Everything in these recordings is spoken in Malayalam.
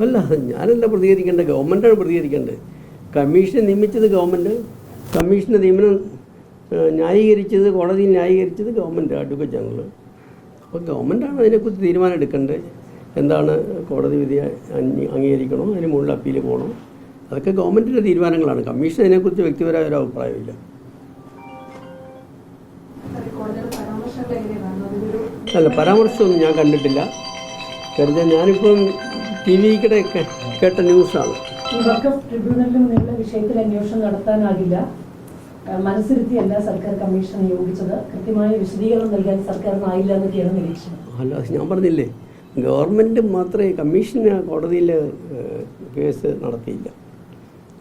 അല്ല ഞാനല്ല പ്രതികരിക്കേണ്ടത്. ഗവൺമെന്റാണ് പ്രതികരിക്കേണ്ടത്. കമ്മീഷനെ നിയമിച്ചത് ഗവൺമെന്റ് കമ്മീഷന്റെ നിയമനം ന്യായീകരിച്ചത് കോടതി ന്യായീകരിച്ചത് ഗവൺമെന്റ് അഡ്വക്കേറ്റ് ജനറൽ അപ്പോൾ ഗവൺമെന്റാണ് അതിനെക്കുറിച്ച് തീരുമാനം എടുക്കേണ്ടത്. എന്താണ് കോടതി വിധി അംഗീ- അംഗീകരിക്കണോ? അതിന് മുകളിൽ അപ്പീൽ പോകണോ? അതൊക്കെ ഗവൺമെന്റിന്റെ തീരുമാനങ്ങളാണ്. കമ്മീഷൻ അതിനെക്കുറിച്ച് വ്യക്തിപരമായ ഒരു അഭിപ്രായമില്ല. അല്ല പരാമർശമൊന്നും ഞാൻ കണ്ടിട്ടില്ല. കരുതാൻ ഞാനിപ്പം ടി വി കൂടെ കേട്ട ന്യൂസാണ്. നിന്നുള്ള വിഷയത്തിൽ അന്വേഷണം നടത്താനാകില്ല. ആ, മനസ്സിരുത്തിയല്ല സർക്കാർ കമ്മീഷൻ നിയോഗിച്ചത്. കൃത്യമായ വിശദീകരണം നൽകാൻ സർക്കാരിനായില്ല എന്നൊക്കെയാണ് നിരീക്ഷണം. അല്ല ഞാൻ പറഞ്ഞില്ലേ ഗവൺമെന്റ് മാത്രമേ കമ്മീഷന് കോടതിയിൽ കേസ് നടത്തിയില്ല.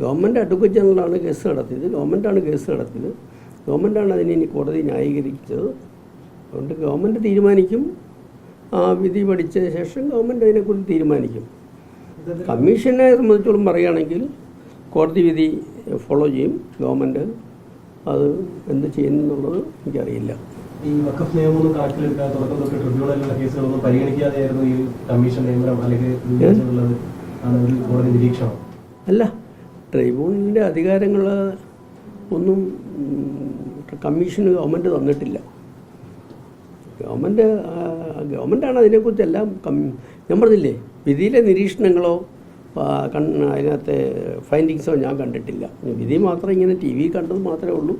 ഗവൺമെന്റ് അഡ്വക്കേറ്റ് ജനറലാണ് കേസ് നടത്തിയത്. ഗവൺമെന്റാണ് കേസ് നടത്തിയത്. ഗവൺമെന്റാണ് അതിനെ കോടതി ന്യായീകരിച്ചത്. അതുകൊണ്ട് ഗവൺമെന്റ് തീരുമാനിക്കും. ആ വിധി പഠിച്ച ശേഷം ഗവൺമെന്റ് അതിനെക്കുറിച്ച് തീരുമാനിക്കും. കമ്മീഷനെ സംബന്ധിച്ചോളം പറയുകയാണെങ്കിൽ കോടതി വിധി ഫോളോ ചെയ്യും ഗവൺമെന്റ് അത് എന്ത് ചെയ്യുന്നുള്ളത് എനിക്കറിയില്ല. ഈ വക്കഫ് നിയമമൊന്നും കണക്കിലെടുക്കാതെ തുടക്കം തൊട്ട് ട്രിബ്യൂണലിലുള്ള കേസുകളൊന്നും പരിഗണിക്കാതെയായിരുന്നു ഈ കമ്മീഷൻ നിയമനം അല്ലെങ്കിൽ ആണ് ഒരു കോടതി നിരീക്ഷണം. അല്ല ട്രൈബ്യൂണലിന്റെ അധികാരങ്ങൾ ഒന്നും കമ്മീഷന് ഗവൺമെന്റ് തന്നിട്ടില്ല. ഗവൺമെന്റ് ഗവൺമെന്റാണ് അതിനെക്കുറിച്ച് എല്ലാം കം ഞാൻ പറഞ്ഞില്ലേ വിധിയിലെ നിരീക്ഷണങ്ങളോ കൺ അതിനകത്തെ ഫൈൻഡിങ്സോ ഞാൻ കണ്ടിട്ടില്ല. വിധി മാത്രം ഇങ്ങനെ ടി വി കണ്ടത് മാത്രമേ ഉള്ളൂ.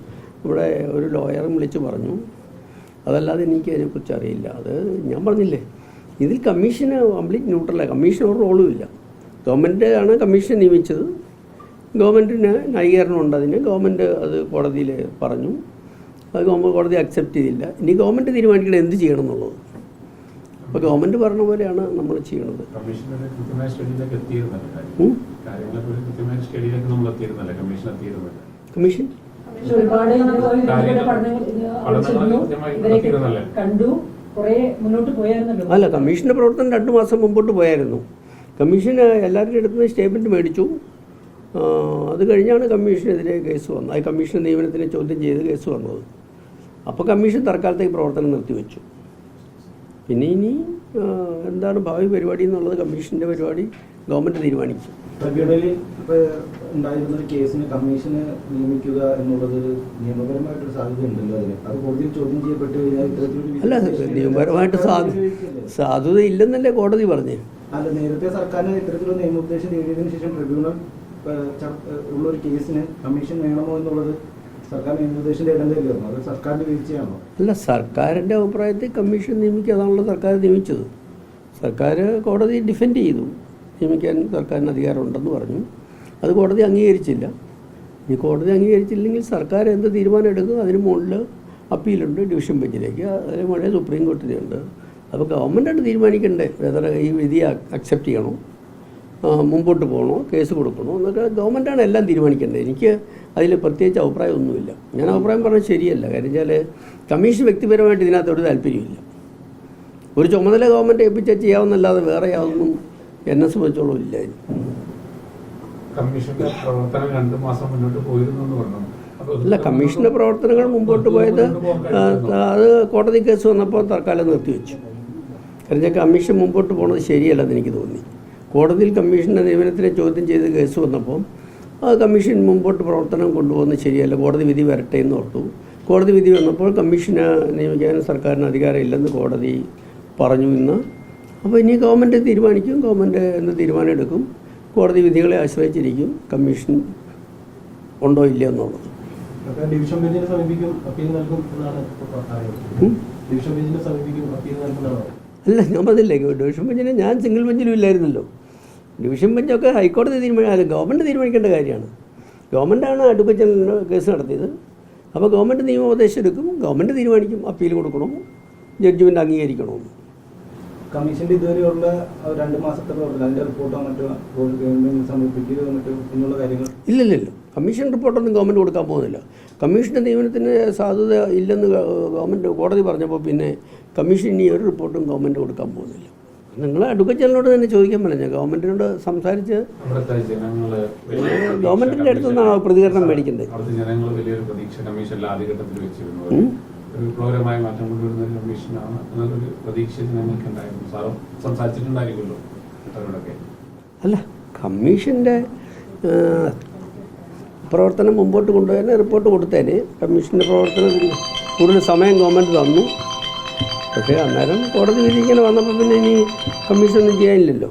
ഇവിടെ ഒരു ലോയറും വിളിച്ച് പറഞ്ഞു. അതല്ലാതെ എനിക്ക് അതിനെക്കുറിച്ച് അറിയില്ല. അത് ഞാൻ പറഞ്ഞില്ലേ ഇതിൽ കമ്മീഷന് കംപ്ലീറ്റ് ന്യൂട്രലാണ് കമ്മീഷൻ ഒരു റോളും ഇല്ല. ഗവൺമെന്റ് ആണ് കമ്മീഷൻ നിയമിച്ചത്. ഗവൺമെന്റിന് ന്യായീകരണമുണ്ട് അതിന്. ഗവൺമെന്റ് അത് കോടതിയിൽ പറഞ്ഞു. അത് ഗവൺമെന്റ് കോടതി അക്സെപ്റ്റ് ചെയ്തില്ല. ഇനി ഗവൺമെന്റ് തീരുമാനിക്കണം എന്ത് ചെയ്യണം എന്നുള്ളത് അപ്പോൾ ഗവൺമെന്റ് പറഞ്ഞ പോലെയാണ് നമ്മൾ ചെയ്യണത്. കമ്മീഷൻ അല്ല കമ്മീഷന്റെ പ്രവർത്തനം രണ്ട് മാസം മുമ്പോട്ട് പോയായിരുന്നു. കമ്മീഷൻ എല്ലാവരുടെ അടുത്ത് നിന്ന് സ്റ്റേറ്റ്മെന്റ് മേടിച്ചു. അത് കഴിഞ്ഞാണ് കമ്മീഷനെതിരെ കേസ് വന്നത്. ആ കമ്മീഷൻ നിയമനത്തിനെ ചോദ്യം ചെയ്ത് കേസ് വന്നത്. അപ്പോൾ കമ്മീഷൻ തൽക്കാലത്തേക്ക് പ്രവർത്തനം നിർത്തിവെച്ചു. പിന്നെ ഇനി എന്താണ് ഭാവി പരിപാടി എന്നുള്ളത് കമ്മീഷന്റെ പരിപാടി ഗവൺമെന്റ് തീരുമാനിക്കും. ഉണ്ടായിരുന്ന ഒരു കേസിന് കമ്മീഷന് നിയമിക്കുക എന്നുള്ളത് നിയമപരമായിട്ടൊരു സാധ്യത ഉണ്ടല്ലോ അതിന്. അത് കോടതിയിൽ ചോദ്യം ചെയ്യപ്പെട്ട് കഴിഞ്ഞാൽ ഇത്തരത്തിലൊരു അല്ല നിയമപരമായിട്ട് സാധു സാധുത ഇല്ലെന്നല്ലേ കോടതി പറഞ്ഞു. അല്ല നേരത്തെ സർക്കാരിന് ഇത്തരത്തിലുള്ള നിയമോപദേശം നേടിയതിനു ശേഷം ട്രിബ്യൂണൽ ഉള്ള ഒരു കേസിന് കമ്മീഷൻ വേണമോ എന്നുള്ളത് സർക്കാരിന്റെ അല്ല സർക്കാരിന്റെ അഭിപ്രായത്തിൽ കമ്മീഷൻ നിയമിക്കുക അതാണല്ലോ സർക്കാർ നിയമിച്ചത്. സർക്കാർ കോടതി ഡിഫെൻഡ് ചെയ്തു. നിയമിക്കാൻ സർക്കാരിന് അധികാരമുണ്ടെന്ന് പറഞ്ഞു. അത് കോടതി അംഗീകരിച്ചില്ല. ഈ കോടതി അംഗീകരിച്ചില്ലെങ്കിൽ സർക്കാർ എന്ത് തീരുമാനം എടുക്കും? അതിന് മുകളിൽ അപ്പീലുണ്ട് ഡിവിഷൻ ബെഞ്ചിലേക്ക്. അതിന് മുകളിൽ സുപ്രീം കോടതിയുണ്ട്. അപ്പോൾ ഗവൺമെന്റാണ് തീരുമാനിക്കേണ്ടത്. വെതർ ഈ വിധി അക്സെപ്റ്റ് ചെയ്യണോ. മുമ്പോട്ട് പോകണോ കേസ് കൊടുക്കണോ എന്നൊക്കെ ഗവൺമെന്റാണ് എല്ലാം തീരുമാനിക്കേണ്ടത്. എനിക്ക് അതിൽ പ്രത്യേകിച്ച് അഭിപ്രായമൊന്നുമില്ല. ഞാൻ അഭിപ്രായം പറഞ്ഞാൽ ശരിയല്ല. കാര്യം വെച്ചാൽ കമ്മീഷൻ വ്യക്തിപരമായിട്ട് ഇതിനകത്ത് ഒരു താല്പര്യമില്ല ഒരു ചുമതല ഗവൺമെന്റ് ഏൽപ്പിച്ചാൽ ചെയ്യാവുന്നല്ലാതെ വേറെ യാതൊന്നും എന്നെ സംബന്ധിച്ചോളം ഇല്ല. ഇതിന്. കമ്മീഷന്റെ പ്രവർത്തനം രണ്ടു മാസം മുന്നോട്ട് പോയിരുന്നു എന്ന് പറഞ്ഞു. അപ്പൊ അല്ല കമ്മീഷന്റെ പ്രവർത്തനങ്ങൾ മുമ്പോട്ട് പോയത് അത് കോടതി കേസ് വന്നപ്പോൾ തൽക്കാലം നിർത്തിവെച്ചു. കാരണം കമ്മീഷൻ മുമ്പോട്ട് പോണത് ശരിയല്ലെന്ന് എനിക്ക് തോന്നി. കോടതിയിൽ കമ്മീഷന്റെ നിയമനത്തിനെ ചോദ്യം ചെയ്ത് കേസ് വന്നപ്പോൾ ആ കമ്മീഷൻ മുമ്പോട്ട് പ്രവർത്തനം കൊണ്ടുപോകുന്നത് ശരിയല്ല. കോടതി വിധി വരട്ടെ എന്ന് ഓർത്തു. കോടതി വിധി വന്നപ്പോൾ കമ്മീഷനെ നിയമിക്കാൻ സർക്കാരിന് അധികാരമില്ലെന്ന് കോടതി പറഞ്ഞു ഇന്ന്. അപ്പോൾ ഇനി ഗവൺമെന്റ് തീരുമാനിക്കും. ഗവൺമെന്റ് എന്ന് തീരുമാനം എടുക്കും. കോടതി വിധികളെ ആശ്രയിച്ചിരിക്കും. കമ്മീഷൻ ഉണ്ടോ ഇല്ലയോ എന്നുള്ളത്. അപ്പൊ ഡിവിഷൻ ബെഞ്ചിനെ സമീപിക്കും അപ്പീൽ നൽകും എന്നാണ്? ഡിവിഷൻ ബെഞ്ചിനെ സമീപിക്കും അപ്പീൽ നൽകുന്നതാണോ അല്ല ഞാൻ പറഞ്ഞില്ലേ ഡിവിഷൻ ബെഞ്ചിന് ഞാൻ സിംഗിൾ ബെഞ്ചിലും ഇല്ലായിരുന്നല്ലോ. ഡിവിഷൻ ബെഞ്ചൊക്കെ ഹൈക്കോടതി തീരുമാനം ഗവൺമെന്റ് തീരുമാനിക്കേണ്ട കാര്യമാണ്. ഗവൺമെന്റാണ് അഡ്വക്കേറ്റ് ജനറൽ കേസ് നടത്തിയത്. അപ്പോൾ ഗവൺമെന്റ് നിയമോപദേശം എടുക്കും ഗവൺമെന്റ് തീരുമാനിക്കും അപ്പീൽ കൊടുക്കണോ ജഡ്ജ്മെന്റ് അംഗീകരിക്കണോ. കമ്മീഷന്റെ ഇതുവരെയുള്ള രണ്ട് മാസത്തെ അതിന്റെ റിപ്പോർട്ടോ മറ്റോ സമർപ്പിക്കുകയോ മറ്റോ എന്നുള്ള കാര്യങ്ങൾ? ഇല്ലില്ലല്ലോ. കമ്മീഷൻ റിപ്പോർട്ടൊന്നും ഗവൺമെന്റ് കൊടുക്കാൻ പോകുന്നില്ല. കമ്മീഷന്റെ നിയമനത്തിന് സാധ്യത ഇല്ലെന്ന് ഗവൺമെന്റ് കോടതി പറഞ്ഞപ്പോൾ പിന്നെ കമ്മീഷൻ ഇനി ഒരു റിപ്പോർട്ടും ഗവൺമെന്റ് കൊടുക്കാൻ പോകുന്നില്ല. നിങ്ങൾ അഡ്വക്കേറ്റ് ജനറലോട് തന്നെ ചോദിക്കാൻ പറഞ്ഞു ഗവൺമെന്റിനോട് സംസാരിച്ച് ഗവൺമെന്റിന്റെ അടുത്ത് നിന്നാണ് പ്രതികരണം മേടിക്കുന്നത്? ഒരു വിപ്ലവകരമായ മാറ്റം കൊണ്ടുവരുന്ന ഒരു കമ്മീഷനാണ് എന്നൊരു പ്രതീക്ഷ ഞങ്ങൾക്ക് ഉണ്ടായിരുന്നു സാറും സംസാരിച്ചിട്ടുണ്ടായിരിക്കുമല്ലോ അവരോടൊക്കെ അല്ല കമ്മീഷന്റെ പ്രവർത്തനം മുമ്പോട്ട് കൊണ്ടുപോകാൻ റിപ്പോർട്ട് കൊടുത്തേന് കമ്മീഷന്റെ പ്രവർത്തനം കൂടുതൽ സമയം ഗവൺമെന്റ് തന്നു. പക്ഷേ അന്നേരം കോടതി വിധി ഇങ്ങനെ വന്നപ്പോൾ പിന്നെ ഇനി കമ്മീഷനൊന്നും ചെയ്യാനില്ലല്ലോ.